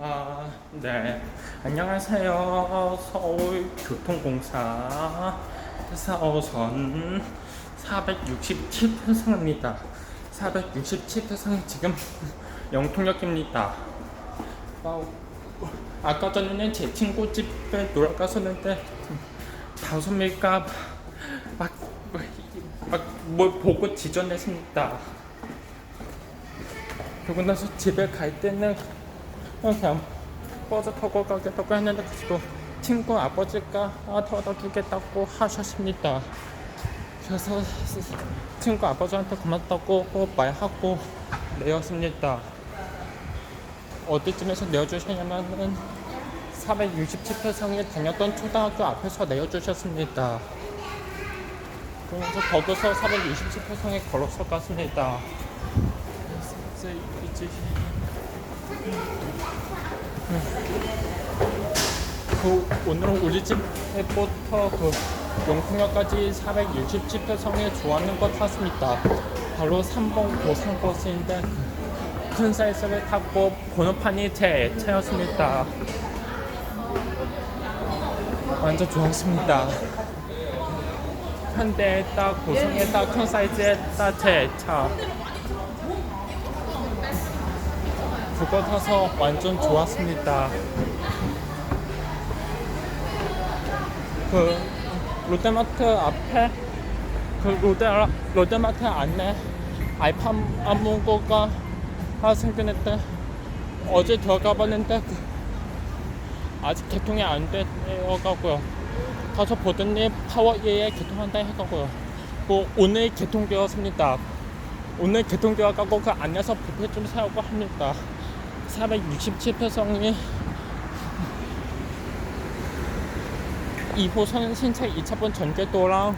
아, 네. 안녕하세요. 서울교통공사 4호선 467편성입니다. 467편성이 지금 영통역입니다. 아, 아까 전에는 제 친구 집에 놀러 갔었는데 다섯 명가 막, 막, 뭘 보고 지저냈습니다. 그러고 나서 집에 갈 때는 그냥 버스 타고 가겠다고 했는데 그래도 친구 아버지가 태워다 주겠다고 하셨습니다. 그래서 친구 아버지한테 고맙다고 말하고 내었습니다. 어디쯤에서 내어주셨냐면은 467편성에 다녔던 초등학교 앞에서 내어주셨습니다. 그러면서 거기서 467편성에 걸어서 갔습니다. 이제 그 오늘은 우리 집부터 그 용통역까지 467편성에 좋아하는 것 탔습니다. 바로 3번 고산버스인데 그큰 사이즈를 타고 번호판이 제 차였습니다. 완전 좋았습니다. 현대에다 고성에다 큰 사이즈에다 제 차. 그거 타서 완전 좋았습니다. 그 롯데마트 앞에 그 롯데 롯데마트 안에 알파 아무거가 생겼는데 어제 들어가 봤는데 그 아직 개통이 안 되어가고요. 가서 보더니 파워예에 개통한다 해가고요. 그 오늘 개통되었습니다. 오늘 개통되어가고 그 안에서 부페 좀 사려고 합니다. 467표성이 2호선 신차 2차번 전개도랑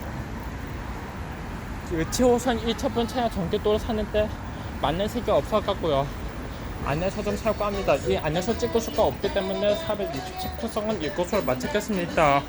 그 7호선 1차번 차량 전개도를 사는데 맞는 색이 없어갖고요. 안에서 좀 살고 합니다. 이 안에서 찍을 수가 없기 때문에 467표성은 이곳으로 마치겠습니다.